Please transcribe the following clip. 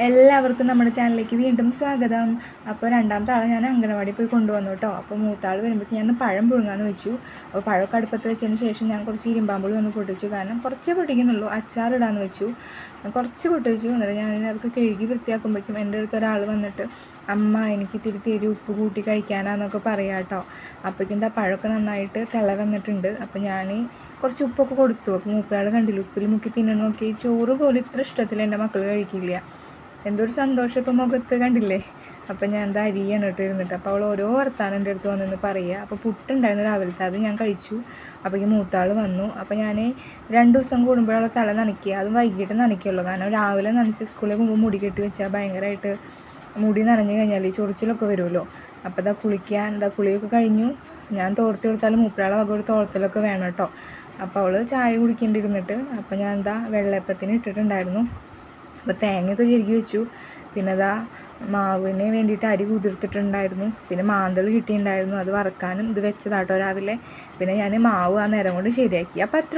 എല്ലാവർക്കും നമ്മുടെ ചാനലിലേക്ക് വീണ്ടും സ്വാഗതം. അപ്പോൾ രണ്ടാമത്തെ ആളെ ഞാൻ അംഗനവാടി പോയി കൊണ്ടുവന്നു കേട്ടോ. അപ്പോൾ മൂത്താൾ വരുമ്പോഴേക്കും ഞാൻ പഴം പുഴുങ്ങാന്ന് വെച്ചു. അപ്പോൾ പഴമൊക്കെ അടുപ്പത്ത് വെച്ചതിന് ശേഷം ഞാൻ കുറച്ച് ഇരുമ്പാമ്പുളി ഒന്ന് പൊട്ടിച്ചു കാരണം കുറച്ചേ പൊട്ടിക്കുന്നുള്ളൂ. അച്ചാറിടാന്ന് വെച്ചു. കുറച്ച് പൊട്ടിച്ചു എന്നിട്ട് ഞാൻ അതൊക്കെ കഴുകി വൃത്തിയാക്കുമ്പോഴേക്കും എന്റെ അടുത്ത് ഒരാൾ വന്നിട്ട് അമ്മ എനിക്ക് ഇത്തിരി തരി ഉപ്പ് കൂട്ടി കഴിക്കാനാന്നൊക്കെ പറയാം കേട്ടോ. അപ്പോഴേക്കും എന്താ പഴമൊക്കെ നന്നായിട്ട് തിള വന്നിട്ടുണ്ട്. അപ്പോൾ ഞാൻ കുറച്ച് ഉപ്പൊക്കെ കൊടുത്തു. അപ്പോൾ മൂപ്പയാൾ കണ്ടില്ല ഉപ്പിൽ മുക്കി തിന്നണം നോക്കി ചോറ് പോലും ഇത്ര ഇഷ്ടത്തിൽ എന്റെ മക്കൾ കഴിക്കില്ല. എന്തോ ഒരു സന്തോഷം ഇപ്പം മുഖത്ത് കണ്ടില്ലേ? അപ്പം ഞാൻ എന്താ അരിയാണ് കേട്ടോ ഇരുന്നിട്ട്. അപ്പോൾ അവൾ ഓരോ വർത്താനം എന്റെ അടുത്ത് വന്നെന്ന് പറയുക. അപ്പോൾ പുട്ടുണ്ടായിരുന്നു രാവിലത്തെ അത് ഞാൻ കഴിച്ചു. അപ്പോൾ ഈ മൂത്താൾ വന്നു. അപ്പോൾ ഞാൻ രണ്ട് ദിവസം കൂടുമ്പോഴുള്ള തല നനയ്ക്കുക. അത് വൈകിട്ട് നനയ്ക്കുള്ളൂ. കാരണം രാവിലെ നനച്ച് സ്കൂളിൽ പോകുമ്പോൾ മുടി കെട്ടി വെച്ചാൽ ഭയങ്കരമായിട്ട് മുടി നനഞ്ഞു കഴിഞ്ഞാൽ ഈ ചൊറിച്ചിലൊക്കെ വരുമല്ലോ. അപ്പോൾ ഇതാ കുളിക്കാൻ എന്താ കുളിയൊക്കെ കഴിഞ്ഞു. ഞാൻ തോർത്തി കൊടുത്താലും മൂപ്പരാളെ വക ഒരു തോർത്തലൊക്കെ വേണം കേട്ടോ. അപ്പോൾ അവൾ ചായ കുടിക്കേണ്ടിരുന്നിട്ട് അപ്പോൾ ഞാൻ എന്താ വെള്ളയപ്പത്തിന് ഇട്ടിട്ടുണ്ടായിരുന്നു. അപ്പോൾ തേങ്ങയൊക്കെ ചെരുക്കി വെച്ചു. പിന്നെ അതാ മാവിന് വേണ്ടിയിട്ട് അരി കുതിർത്തിട്ടുണ്ടായിരുന്നു. പിന്നെ മാന്തൾ കിട്ടിയിട്ടുണ്ടായിരുന്നു. അത് വറക്കാനും ഇത് വെച്ചതാട്ടോ രാവിലെ. പിന്നെ ഞാൻ മാവ് ആ നേരം കൊണ്ട് ശരിയാക്കി. അപ്പോൾ അത്ര